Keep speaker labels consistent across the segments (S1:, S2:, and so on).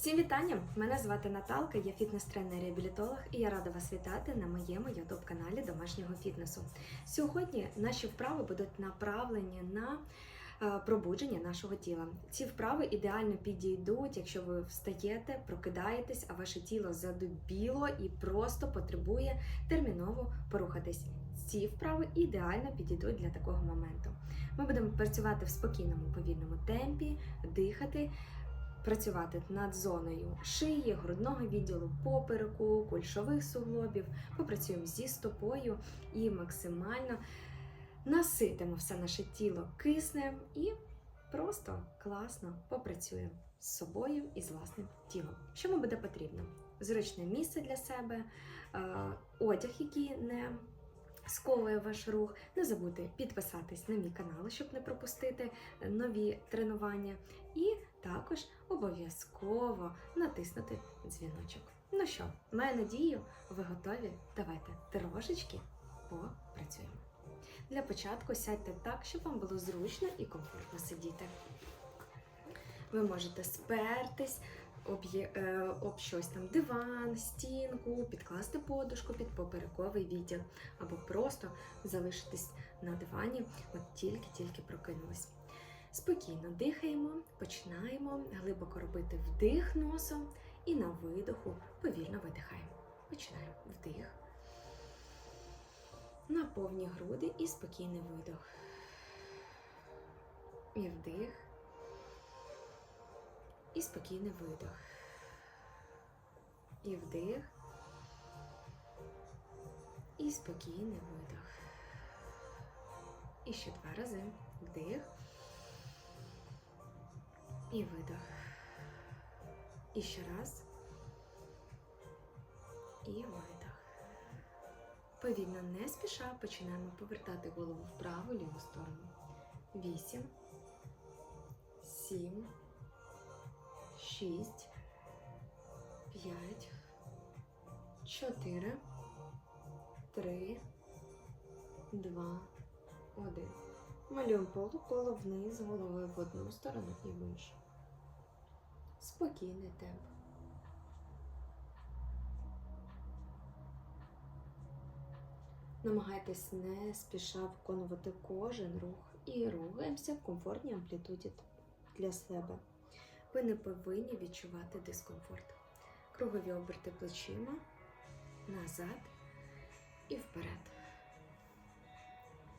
S1: Всім вітання! Мене звати Наталка, я фітнес-тренер реабілітолог і я рада вас вітати на моєму youtube каналі домашнього фітнесу. Сьогодні наші вправи будуть направлені на е, пробудження нашого тіла. Ці вправи ідеально підійдуть, якщо ви встаєте, прокидаєтесь, а ваше тіло задубіло і просто потребує терміново порухатись. Ці вправи ідеально підійдуть для такого моменту. Ми будемо працювати в спокійному повільному темпі, дихати працювати над зоною шиї, грудного відділу, попереку, кульшових суглобів. Попрацюємо зі стопою і максимально наситимо все наше тіло киснем і просто класно попрацюємо з собою і з власним тілом. Що вам буде потрібно? Зручне місце для себе, е, одяг, який не сковує ваш рух. Не забудьте підписатись на мій канал, щоб не пропустити нові тренування. І також обов'язково натиснути дзвіночок. Ну що, маю надію, ви готові? Давайте трошечки попрацюємо. Для початку сядьте так, щоб вам було зручно і комфортно сидіти. Ви можете спертись об, е, об щось там диван, стінку, підкласти подушку під поперековий відділ, або просто залишитись на дивані, от тільки-тільки прокинулись. Спокійно дихаємо, починаємо глибоко робити вдих носом і на видоху повільно видихаємо. Починаємо вдих. На повні груди і спокійний видох. І вдих. І спокійний видох. І вдих. І спокійний видох. І ще два рази. Вдих. І видох. І ще раз. І видох. Повільно не спіша починаємо повертати голову в праву ліву сторону. Вісім. Сім. Шість. П'ять. Чотири. Три. Два. Один. Малюємо полуколо вниз головою в одну сторону і в іншу. Спокійний темп. Намагайтесь не спіша виконувати кожен рух і рухаємося в комфортній амплітуді для себе. Ви не повинні відчувати дискомфорт. Кругові оберти плечима, назад і вперед.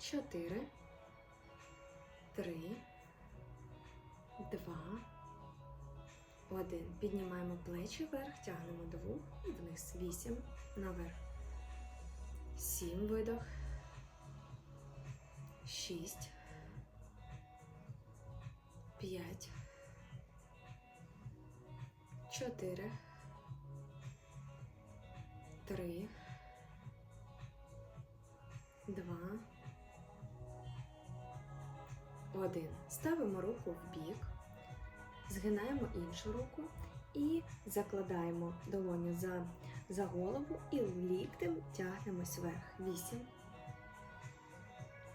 S1: Чотири, три, два, один. Піднімаємо плечі вверх, тягнемо до вух і вниз. Вісім наверх. Сім видох. Шість. П'ять. Чотири. Три. Два. Один. Ставимо руку в бік, згинаємо іншу руку і закладаємо долоню за, за голову і ліктем тягнемось вверх. Вісім.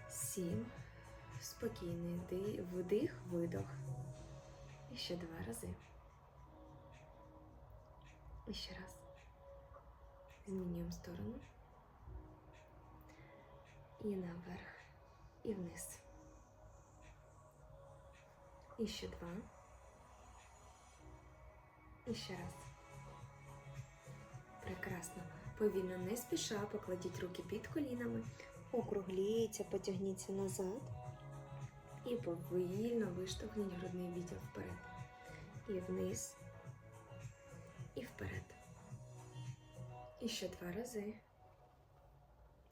S1: Сім. Спокійний вдих, видох. І ще два рази. І ще раз. Змінюємо сторону. І наверх. І вниз. І два. І ще раз. Прекрасно. Повільно не спіша, покладіть руки під колінами, округліться, потягніться назад і повільно виштовхніть грудний відділ вперед. І вниз, вперед. І ще два рази.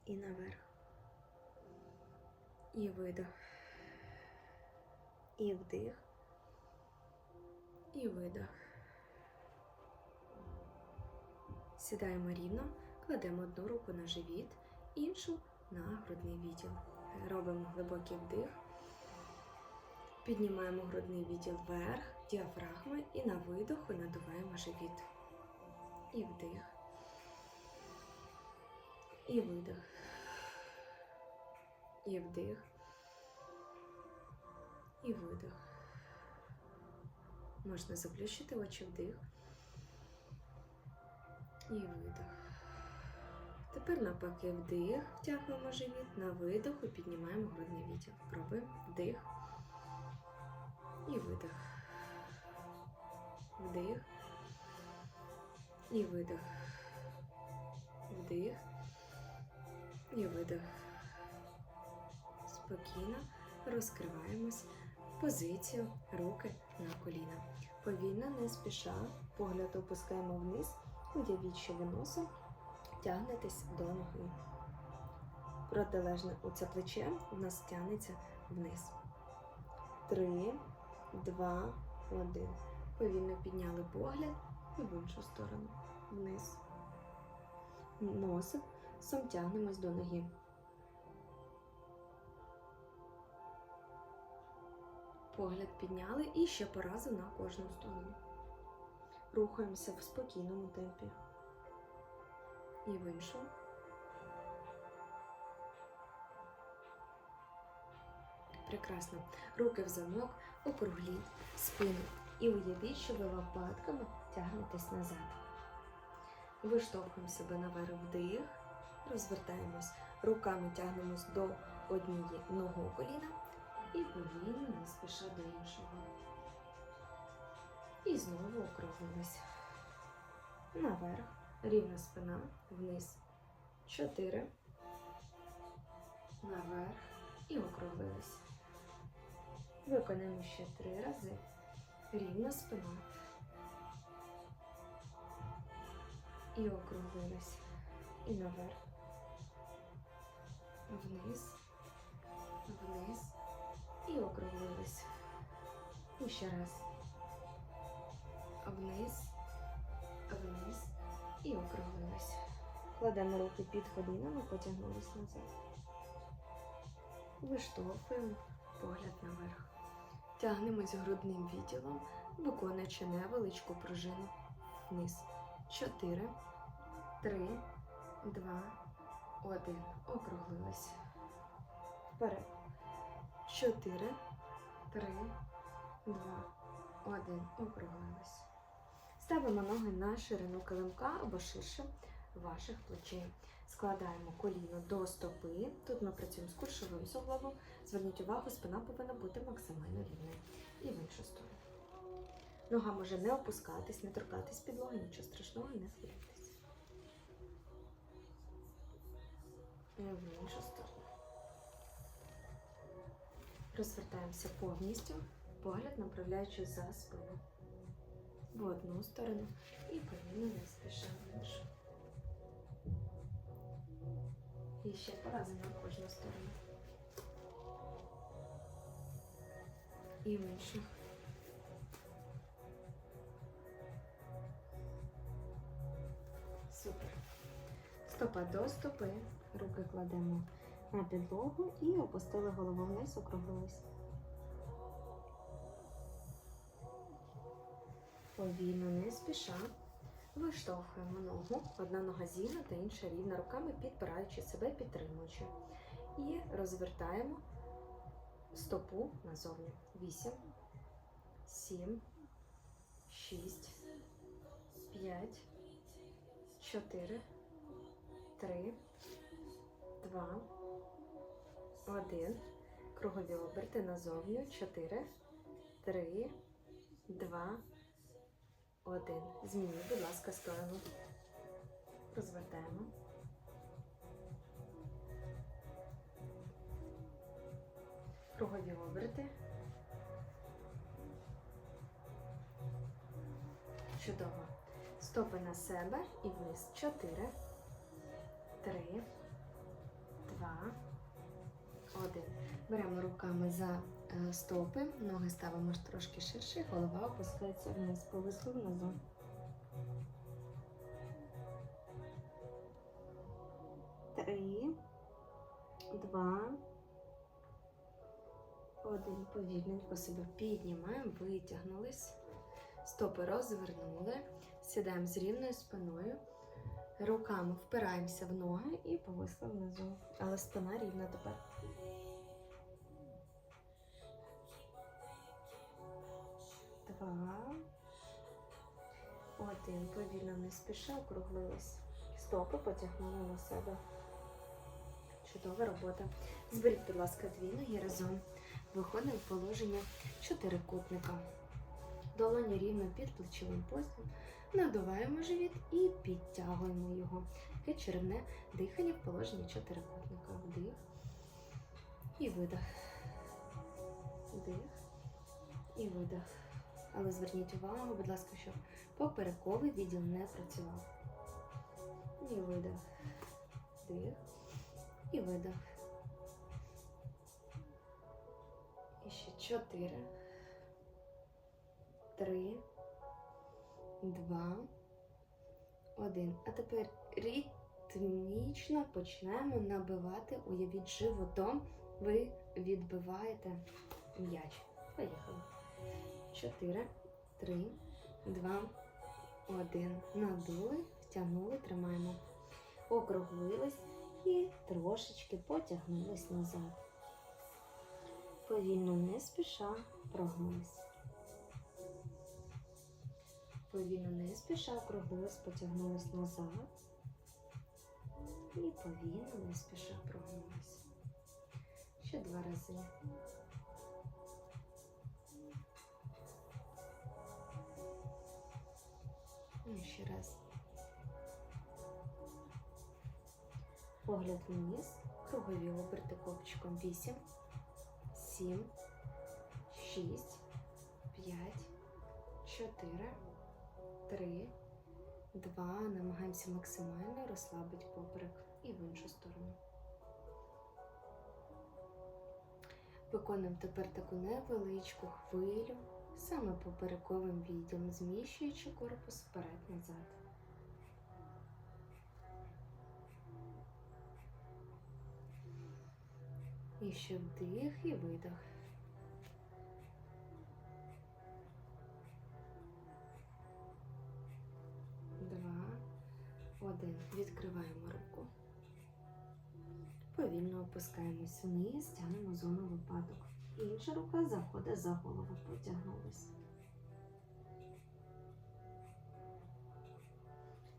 S1: І наверх. І видох. І вдих. І видох. Сідаємо рівно, кладемо одну руку на живіт, іншу на грудний відділ. Робимо глибокий вдих. Піднімаємо грудний відділ вверх, діафрагма і на видоху надуваємо живіт. І вдих. І видих. І вдих. І видих. Можна заплющити очі вдих і видих. Тепер навпаки вдих, втягуємо живіт, на видоху піднімаємо грудний відділ. Пробуємо вдих і видих. Вдих і видих. Вдих і видих. Спокійно розкриваємось позицію руки на коліна. Повільно, не спіша, погляд опускаємо вниз, уявіть, що ви носом тягнетесь до ноги. Протилежне оце плече у нас тягнеться вниз. Три, два, один. Повільно підняли погляд і в іншу сторону. Вниз. Носом сом тягнемось до ноги. Погляд підняли і ще по разу на кожну сторону. Рухаємося в спокійному темпі. І в іншу. Прекрасно. Руки в замок, округліть спину. І уявіть, що ви лопатками тягнетесь назад. Виштовхуємо себе наверх вдих, розвертаємось. Руками тягнемось до однієї ногу коліна і повільно не спіша до іншого. І знову округлились. Наверх. Рівна спина. Вниз. Чотири. Наверх. І округлились. Виконаємо ще три рази. Рівна спина. І округлились. І наверх. Вниз. Вниз. І округлились. І ще раз. Вниз. Вниз. І округлились. Кладемо руки під колінами, потягнулись назад. Виштовхуємо погляд наверх. Тягнемось грудним відділом, виконуючи невеличку пружину вниз. Чотири, три, два, один. Округлились. Вперед. Чотири, три, два, один. Округлились. Ставимо ноги на ширину килимка або ширше ваших плечей. Складаємо коліно до стопи. Тут ми працюємо з кульшовим суглобом. Зверніть увагу, спина повинна бути максимально рівною. І в іншу сторону. Нога може не опускатись, не торкатись підлоги, нічого страшного і не хвилюйтесь. В іншу сторону. Розвертаємося повністю, погляд направляючи за спину. В одну сторону і повільно не спішимо іншу. І ще по разу на кожну сторону. І в іншу. Стопа до стопи. Руки кладемо на підлогу і опустили голову вниз, округлились. Повільно, не спіша. Виштовхуємо ногу. Одна нога зігнута, інша рівна руками, підпираючи себе, підтримуючи. І розвертаємо стопу назовні. Вісім, сім, шість, п'ять, чотири, три, два, один. Кругові оберти назовні. Чотири, три, два, один. Змініть, будь ласка, сторону. Розвертаємо. Кругові оберти. Чудово. Стопи на себе і вниз. Чотири, три, два, один. Беремо руками за е, стопи, ноги ставимо трошки ширше, голова опускається вниз, повисли внизу. Три, два, один. Повільненько себе піднімаємо, витягнулись. Стопи розвернули, сідаємо з рівною спиною. Руками впираємося в ноги і повисли внизу. Але спина рівна тепер. два. Один. Повільно не спіша, округлились. Стопи потягнули на себе. Чудова робота. Зберіть, будь ласка, дві ноги разом. Виходимо в положення чотирикутника. Долоні рівно під плечовим поясом. Надуваємо живіт і підтягуємо його. Таке черевне дихання в положенні чотирикутника. Вдих і видих. Вдих і видих. Але зверніть увагу, будь ласка, щоб поперековий відділ не працював. І видих. Вдих і видих. І ще чотири. Три. Два. Один. А тепер ритмічно почнемо набивати, уявіть животом, ви відбиваєте м'яч. Поїхали. Чотири, три, два, один. Надули, втягнули, тримаємо. Округлились і трошечки потягнулись назад. Повільно не спіша прогнулись. Повільно не спіша округлились, потягнулись назад. І повільно не спіша прогнулись. Ще два рази. І ще раз. Погляд вниз, кругові оберти копчиком 8, 7, 6, 5, 4, 3, 2. Намагаємося максимально розслабити поперек і в іншу сторону. Виконуємо тепер таку невеличку хвилю саме поперековим відділом, зміщуючи корпус вперед-назад. І ще вдих і видих. Відкриваємо руку. Повільно опускаємось вниз, тягнемо зону випадок. Інша рука заходить за голову, потягнулась.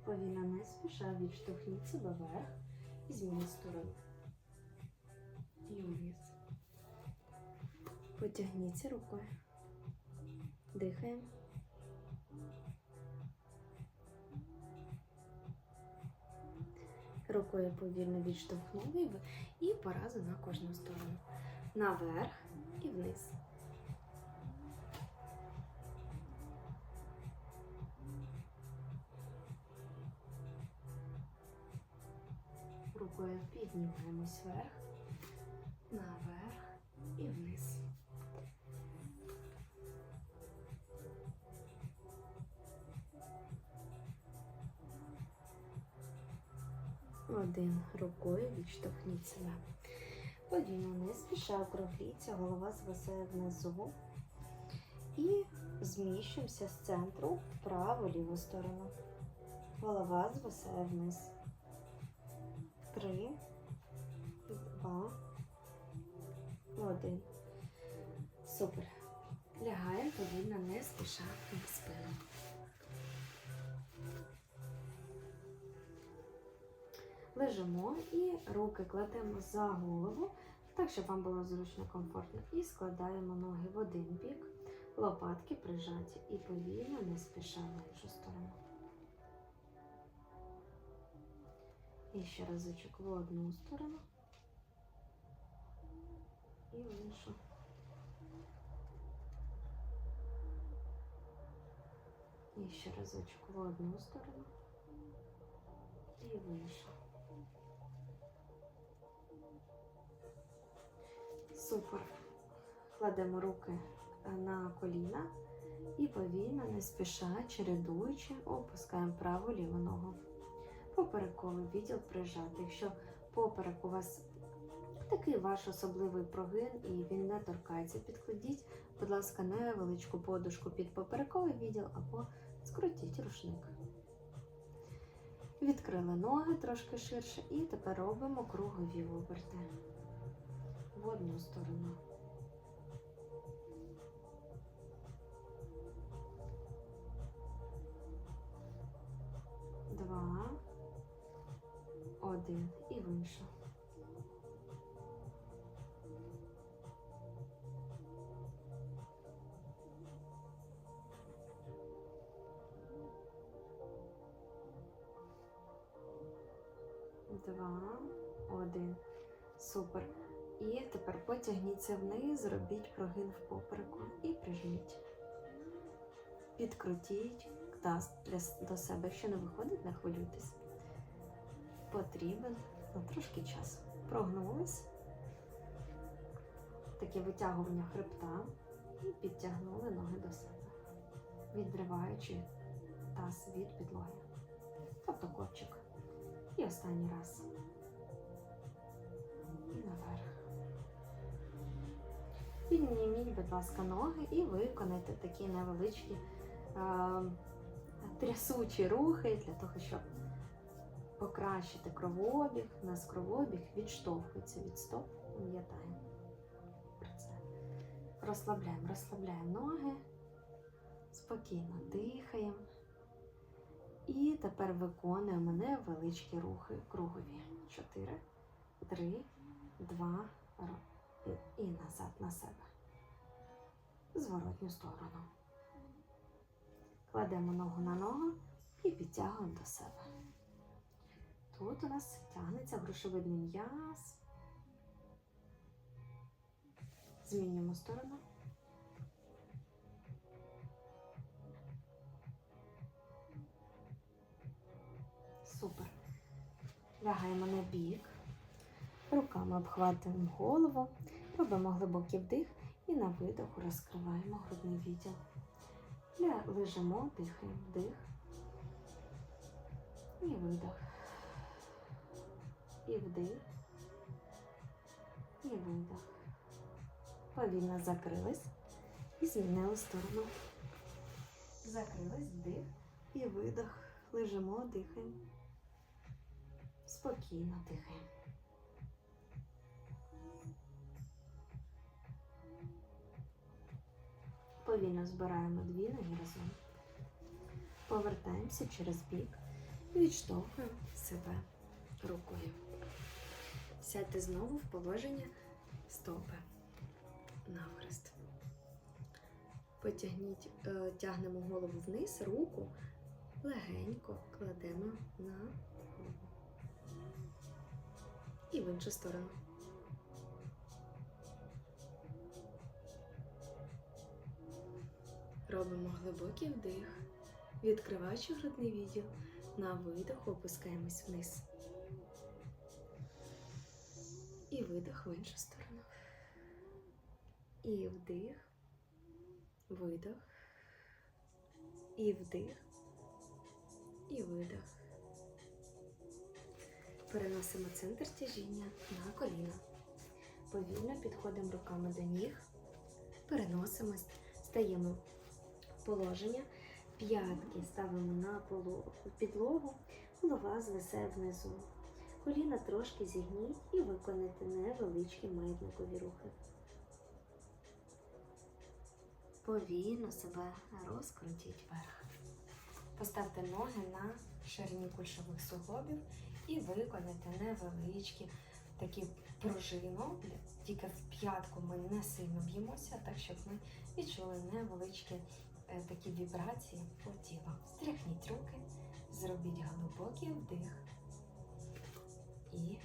S1: Повільно не спіша відштовхніть себе вверх і змініть сторону. І вниз. Потягніться рукою. Дихаємо. Рукою повільно відштовхнули і по разу на кожну сторону. Наверх і вниз. Рукою піднімаємось вверх, Один рукою відштовхніть себе. Повільно не спіша округліться, голова звисає внизу. І зміщуємося з центру в праву ліву сторону. Голова звисає вниз. Три, два, один. Супер. Лягаємо повільно, не спіша на спину. Лежимо і руки кладемо за голову, так, щоб вам було зручно комфортно. І складаємо ноги в один бік, лопатки прижаті і повільно не спіша в іншу сторону. І ще разочок в одну сторону і в іншу. І ще разочок в одну сторону і в. Супер. Кладемо руки на коліна і повільно, не спіша, чередуючи, опускаємо праву ліву ногу. Поперековий відділ прижати. Якщо поперек у вас такий ваш особливий прогин і він не торкається, підкладіть, будь ласка, невеличку подушку під поперековий відділ або скрутіть рушник. Відкрили ноги трошки ширше і тепер робимо кругові оберти в одну сторону. Два, один і в іншу. Два, один. Супер. І тепер потягніться вниз, зробіть прогин в попереку і прижміть. Підкрутіть таз до себе. Якщо не виходить, не хвилюйтесь. Потрібен ну, трошки часу. Прогнулись. Таке витягування хребта і підтягнули ноги до себе, відриваючи таз від підлоги. Тобто копчик. І останній раз. Підніміть, будь ласка, ноги і виконайте такі невеличкі е, трясучі рухи для того, щоб покращити кровообіг. У нас кровообіг відштовхується від стоп. Пам'ятаємо про це. Розслабляємо, розслабляємо ноги, спокійно дихаємо. І тепер виконуємо невеличкі рухи кругові. Чотири, три, два, ро- і назад на себе. Зворотню сторону. Кладемо ногу на ногу і підтягуємо до себе. Тут у нас тягнеться грушовидний м'яз. Змінюємо сторону. Супер. Лягаємо на бік. Руками обхватуємо голову, робимо глибокий вдих і на видоху розкриваємо грудний відділ. Лежимо, дихаємо, вдих і видох. І вдих. І видох. Повільно закрились і змінили сторону. Закрились, вдих і видох. Лежимо, дихаємо. Спокійно дихаємо. Повільно збираємо дві ноги разом. Повертаємося через бік. Відштовхуємо себе рукою. Сядьте знову в положення стопи навхрест. Потягніть, е, тягнемо голову вниз, руку легенько кладемо на голову. І в іншу сторону. Робимо глибокий вдих, відкриваючи грудний відділ. На видох опускаємось вниз. І видох в іншу сторону. І вдих, видох, і вдих, і видох. Переносимо центр тяжіння на коліна. Повільно підходимо руками до ніг, переносимось, стаємо положення, п'ятки ставимо на підлогу, голова звисе внизу. Коліна трошки зігніть і виконайте невеличкі маятникові рухи. Повільно себе розкрутіть вверх. Поставте ноги на ширині кульшових суглобів і виконайте невеличкі такі пружину. Тільки в п'ятку ми не сильно б'ємося, так щоб ми відчули невеличкі такі вібрації по тілу. Стряхніть руки, зробіть глибокий вдих і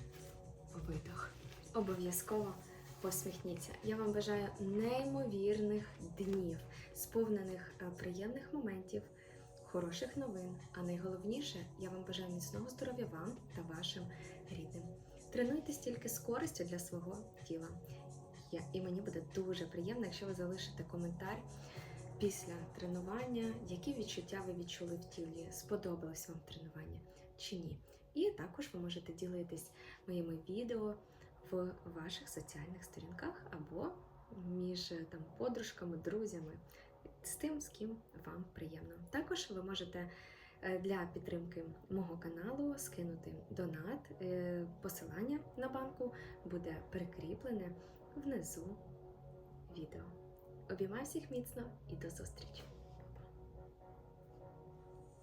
S1: видох. Обов'язково посміхніться. Я вам бажаю неймовірних днів, сповнених е, приємних моментів, хороших новин. А найголовніше, я вам бажаю міцного здоров'я вам та вашим рідним. Тренуйтесь тільки з користю для свого тіла. І мені буде дуже приємно, якщо ви залишите коментар після тренування, які відчуття ви відчули в тілі, сподобалось вам тренування чи ні. І також ви можете ділитись моїми відео в ваших соціальних сторінках або між е, там подружками, друзями, з тим, з ким вам приємно. Також ви можете е, для підтримки мого каналу скинути донат. Е, Посилання на банку буде прикріплене внизу відео. Обіймаю всіх міцно і до зустрічі!